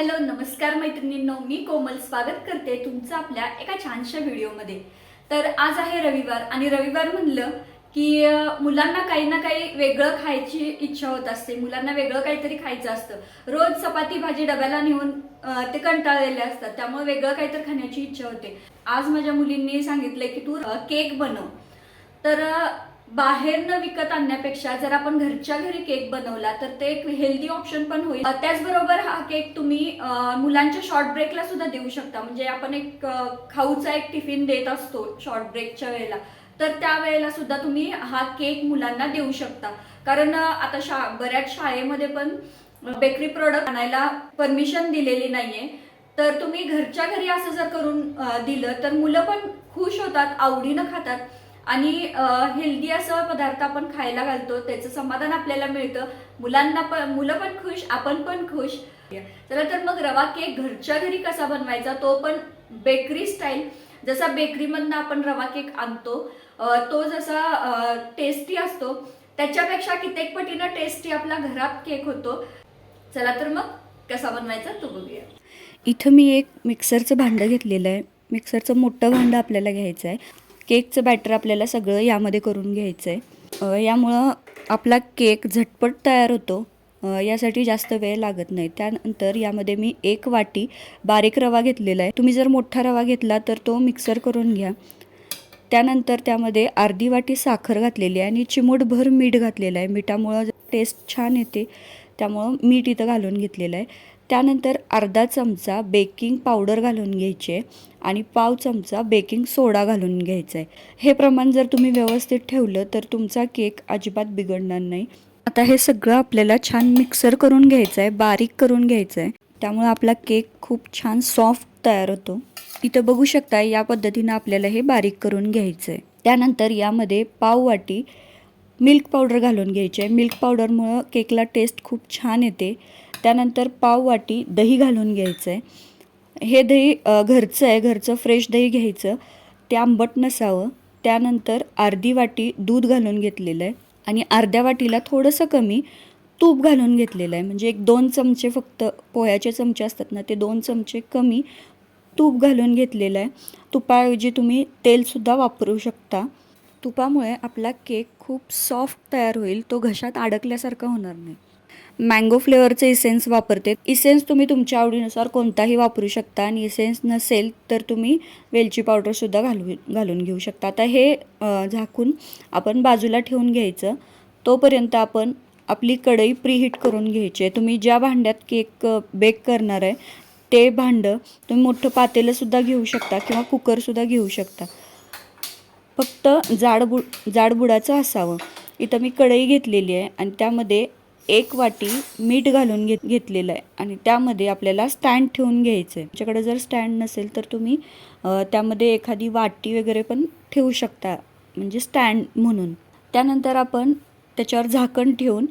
Hello नमस्कार मैत्रिणींनो मी कोमल स्वागत करते तुमचं आपल्या एका छानशा व्हिडिओमध्ये. तर आज आहे रविवार आणि रविवार म्हणलं की मुलांना काही ना काही वेगळं खायची इच्छा होत असते. मुलांना वेगळं काहीतरी खायचं असतं. रोज चपाती भाजी डब्याला नेऊन ते कंटाळलेले असतात. त्यामुळे वेगळं काहीतरी खाण्याची इच्छा होते. आज माझ्या मुलींनी सांगितलंय की तू केक बनव. तर बाहेरनं विकत आणण्यापेक्षा जर आपण घरच्या घरी केक बनवला तर ते एक हेल्दी ऑप्शन पण होईल. त्याचबरोबर हा केक तुम्ही मुलांच्या शॉर्ट ब्रेकला सुद्धा देऊ शकता. म्हणजे आपण एक खाऊचा एक टिफिन देत असतो शॉर्ट ब्रेकच्या वेळेला. तर त्या वेळेला सुद्धा तुम्ही हा केक मुलांना देऊ शकता. कारण आता शा बऱ्याच शाळेमध्ये पण बेकरी प्रोडक्ट आणायला परमिशन दिलेली नाहीये. तर तुम्ही घरच्या घरी असं जर करून दिलं तर मुलं पण खुश होतात आवडीनं खातात. आणि हेल्दी असं पदार्थ आपण खायला घालतो त्याचं समाधान आपल्याला मिळतं. मुलांना पण मुलं पण खुश आपण पण खुश. चला तर मग रवा केक घरच्या घरी कसा बनवायचा तो पण बेकरी स्टाईल जसा बेकरीमधनं आपण रवा केक आणतो तो जसा टेस्टी असतो. त्याच्यापेक्षा कित्येक पटीनं टेस्टी आपला घरात केक होतो. चला तर मग कसा बनवायचा तो बघूया. इथं मी एक मिक्सरचं भांडं घेतलेलं आहे. मिक्सरचं मोठं भांडं आपल्याला घ्यायचं आहे. केकचं बॅटर आपल्याला सगळं यामध्ये करून घ्यायचं आहे यामुळं आपला केक झटपट तयार होतो. यासाठी जास्त वेळ लागत नाही. त्यानंतर यामध्ये मी एक वाटी बारीक रवा घेतलेला आहे. तुम्ही जर मोठा रवा घेतला तर तो मिक्सर करून घ्या. त्यानंतर त्यामध्ये अर्धी वाटी साखर घातलेली आहे आणि चिमूटभर मीठ घातलेलं आहे. मिठामुळं टेस्ट छान येते. त्यामुळं मीठ इथं घालून घेतलेलं आहे. त्यानंतर अर्धा चमचा बेकिंग पावडर घालून घ्यायची आहे आणि पाव चमचा बेकिंग सोडा घालून घ्यायचा आहे. हे प्रमाण जर तुम्ही व्यवस्थित ठेवलं तर तुमचा केक अजिबात बिघडणार नाही. आता हे सगळं आपल्याला छान मिक्सर करून घ्यायचं आहे बारीक करून घ्यायचं आहे. त्यामुळं आपला केक खूप छान सॉफ्ट तयार होतो. इथं बघू शकता या पद्धतीनं आपल्याला हे बारीक करून घ्यायचं आहे. त्यानंतर यामध्ये पाव वाटी मिल्क पावडर घालून घ्यायची. आहे मिल्क पावडरमुळं केकला टेस्ट खूप छान येते. त्यानंतर पाव वाटी दही घालून घ्यायचं आहे हे दही घरचं आहे. घरचं फ्रेश दही घ्यायचं. ते आंबट नसावं. त्यानंतर अर्धी वाटी दूध घालून घेतलेलं आहे. आणि अर्ध्या वाटीला थोडंसं कमी तूप घालून घेतलेलं आहे. म्हणजे एक दोन चमचे फक्त पोह्याचे चमचे असतात ना ते दोन चमचे कमी तूप घालून घेतलेलं आहे. तुपाऐवजी तुम्ही तेलसुद्धा वापरू शकता. तुपामुळे आपला केक खूप सॉफ्ट तयार होईल तो घशात अडकल्यासारखा होणार नाही. मँगो फ्लेवरचे इसेन्स वापरते. इसेन्स तुम्ही तुमच्या आवडीनुसार कोणताही वापरू शकता आणि इसेन्स नसेल तर तुम्ही वेलची पावडरसुद्धा घालू घालून घेऊ शकता. आता हे झाकून आपण बाजूला ठेवून घ्यायचं. तोपर्यंत आपण आपली कढई प्रीहीट करून घ्यायची आहे. तुम्ही ज्या भांड्यात केक बेक करणार आहे ते भांडं तुम्ही मोठं पातेलंसुद्धा घेऊ शकता किंवा कुकरसुद्धा घेऊ शकता. फक्त जाडबु जाडबुडाचं असावं. इथं मी कढई घेतलेली आहे आणि त्यामध्ये एक वाटी मीठ घालून घेत घेतलेलं आहे. आणि त्यामध्ये आपल्याला स्टँड ठेवून घ्यायचं आहे. तुमच्याकडे जर स्टँड नसेल तर तुम्ही त्यामध्ये एखादी वाटी वगैरे पण ठेवू शकता. म्हणजे स्टँड म्हणून. त्यानंतर आपण त्याच्यावर झाकण ठेवून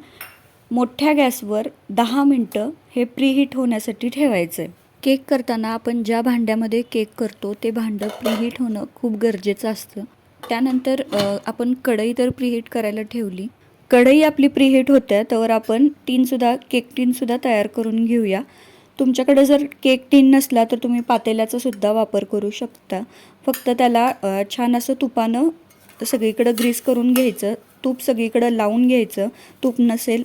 मोठ्या गॅसवर दहा मिनटं हे प्रीहीट होण्यासाठी ठेवायचं आहे. केक करताना आपण ज्या भांड्यामध्ये केक करतो ते भांडं प्रीहीट होणं खूप गरजेचं असतं. त्यानंतर आपण कढई तर प्रीहीट करायला ठेवली. कढई आपली प्रीहीट होते तर आपण टीनसुद्धा केक टीनसुद्धा तयार करून घेऊया. तुमच्याकडे जर केक टीन नसला तर तुम्ही पातेल्याचा सुद्धा वापर करू शकता. फक्त त्याला छान असं तुपानं सगळीकडं ग्रीस करून घ्यायचं. तूप सगळीकडं लावून घ्यायचं. तूप नसेल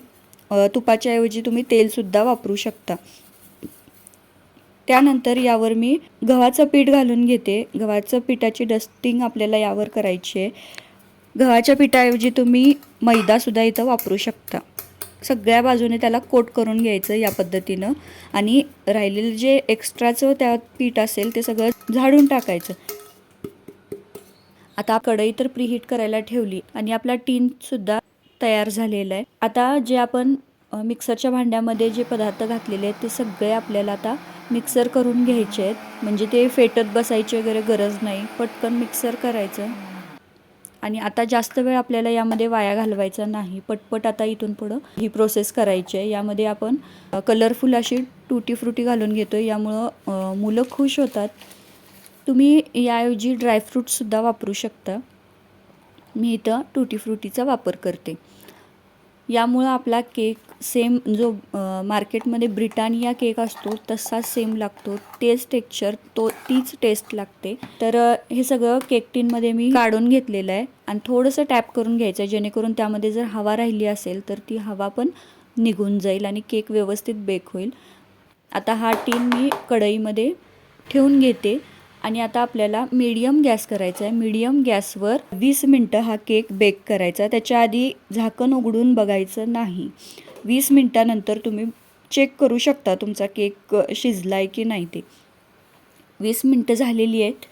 तुपाच्याऐवजी तुम्ही तेलसुद्धा वापरू शकता. त्यानंतर यावर मी गव्हाचं पीठ घालून घेते. गव्हाचं पिठाची डस्टिंग आपल्याला यावर करायची आहे. गव्हाच्या पिठाऐवजी तुम्ही मैदासुद्धा इथं वापरू शकता. सगळ्या बाजूने त्याला कोट करून घ्यायचं या पद्धतीनं. आणि राहिलेलं जे एक्स्ट्राचं त्यात पीठ असेल ते सगळं झाडून टाकायचं. आता कढई तर प्रीहीट करायला ठेवली आणि आपला टीनसुद्धा तयार झालेला आहे. आता जे आपण मिक्सरच्या भांड्यामध्ये जे पदार्थ घातलेले आहेत ते सगळे आपल्याला आता मिक्सर करून घ्यायचे आहेत. म्हणजे ते फेटत बसायची वगैरे गरज नाही. पटकन मिक्सर करायचं. आणि आता जास्त वेळ आपल्याला यामध्ये वाया घालवायचा नाही. पटपट आता इथून पुढं ही प्रोसेस करायची आहे. यामध्ये आपण कलरफुल अशी टुटी फ्रुटी घालून घेतो यामुळं मुलं खुश होतात. तुम्ही याऐवजी ड्रायफ्रूटसुद्धा वापरू शकता. मी इथं टुटी फ्रुटीचा वापर करते. यामुळं आपला केक सेम जो मार्केटमध्ये ब्रिटानिया केक असतो तसा सेम लागतो. तेच टेक्स्चर तो तीच टेस्ट लागते. तर हे सगळं केक टीनमध्ये मी काढून घेतलेलं आहे आणि थोडंसं टॅप करून घ्यायचं आहे जेणेकरून त्यामध्ये जर हवा राहिली असेल तर ती हवा पण निघून जाईल आणि केक व्यवस्थित बेक होईल. आता हा टीन मी कढईमध्ये ठेवून घेते. आणि आता आपल्याला मीडियम गॅस करायचा आहे. मीडियम गॅसवर वीस मिनटं हा केक बेक करायचा त्याच्या आधी झाकण उघडून बघायचं नाही. वीस मिनटानंतर तुम्ही चेक करू शकता तुमचा केक शिजला आहे की नाही ते. वीस मिनटं झालेली आहेत.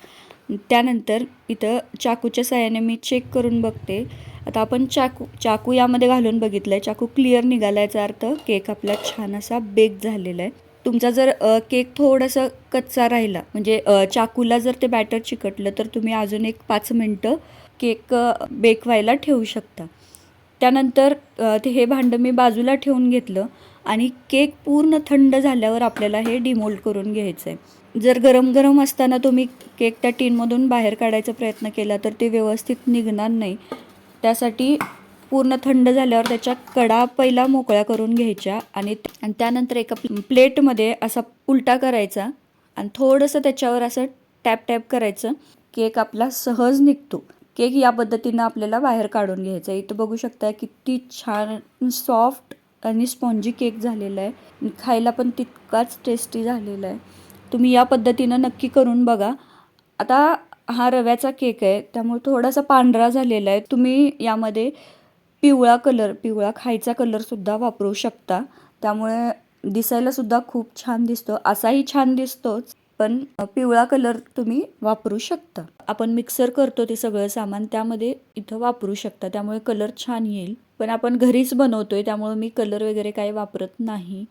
त्यानंतर इथं चाकूच्या साह्याने मी चेक करून बघते. आता आपण चाकू चाकू यामध्ये घालून बघितलं आहे चाकू क्लिअर निघाला याचा अर्थ केक आपला छान असा बेक झालेला आहे. तुमचा जर केक थोडासा कच्चा राहिला म्हणजे चाकूला जर ते बॅटर चिकटलं तर तुम्ही अजून एक पाच मिनटं केक बेक व्हायला ठेवू शकता. त्यानंतर ते हे भांडं मी बाजूला ठेवून घेतलं आणि केक पूर्ण थंड झाल्यावर आपल्याला हे डिमोल्ड करून घ्यायचं आहे जर गरम गरम असताना तुम्ही केक त्या टीनमधून बाहेर काढायचा प्रयत्न केला तर ते व्यवस्थित निघणार नाही. त्यासाठी पूर्ण थंड झाल्यावर त्याच्या कडा पहिला मोकळ्या करून घ्यायच्या आणि आणि त्यानंतर एका प्लेटमध्ये असा उलटा करायचा आणि थोडंसं त्याच्यावर असं टॅप टॅप करायचं. केक आपला सहज निघतो. केक या पद्धतीनं आपल्याला बाहेर काढून घ्यायचा आहे. इथं बघू शकता किती छान सॉफ्ट आणि स्पॉन्जी केक झालेला आहे. खायला पण तितकाच टेस्टी झालेला आहे. तुम्ही या पद्धतीनं नक्की करून बघा. आता हा रव्याचा केक आहे. त्यामुळे थोडासा पांढरा झालेला आहे. तुम्ही यामध्ये पिवळा कलर पिवळा खायचा कलरसुद्धा वापरू शकता. त्यामुळे दिसायलासुद्धा खूप छान दिसतो. असाही छान दिसतोच पण पिवळा कलर तुम्ही वापरू शकता. आपण मिक्सर करतो ते सगळं सामान त्यामध्ये इथं वापरू शकता. त्यामुळे कलर छान येईल. पण आपण घरीच बनवतोय त्यामुळे मी कलर वगैरे काही वापरत नाही.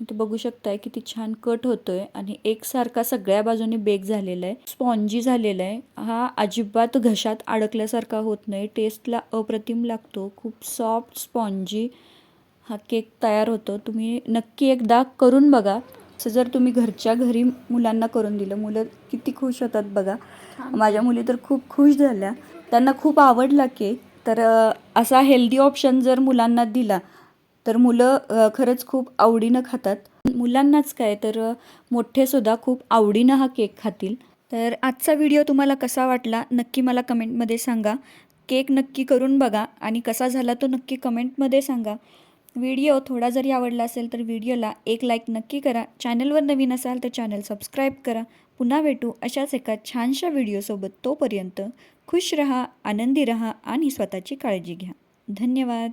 इथे बघू शकताय किती छान कट होतोय आणि एकसारखा सगळ्या बाजूने बेक झालेला आहे. स्पॉन्जी झालेला आहे. हा अजिबात घशात अडकल्यासारखा होत नाही. टेस्टला अप्रतिम लागतो. खूप सॉफ्ट स्पॉन्जी हा केक तयार होतो. तुम्ही नक्की एकदा करून बघा. असं जर तुम्ही घरच्या घरी मुलांना करून दिलं मुलं किती खुश होतात बघा. माझ्या मुली तर खूप खुश झाल्या. त्यांना खूप आवडला केक. तर असा हेल्दी ऑप्शन जर मुलांना दिला तर मुलं खरंच खूप आवडीनं खातात. मुलांनाच काय तर मोठेसुद्धा खूप आवडीनं हा केक खातील. तर आजचा व्हिडिओ तुम्हाला कसा वाटला नक्की मला कमेंटमध्ये सांगा. केक नक्की करून बघा आणि कसा झाला तो नक्की कमेंटमध्ये सांगा. व्हिडिओ थोडा जरी आवडला असेल तर व्हिडिओला एक लाईक नक्की करा. चॅनलवर नवीन असाल तर चॅनल सबस्क्राईब करा. पुन्हा भेटू अशाच एका छानशा व्हिडिओसोबत तोपर्यंत खुश रहा आनंदी रहा आणि स्वतःची काळजी घ्या. धन्यवाद.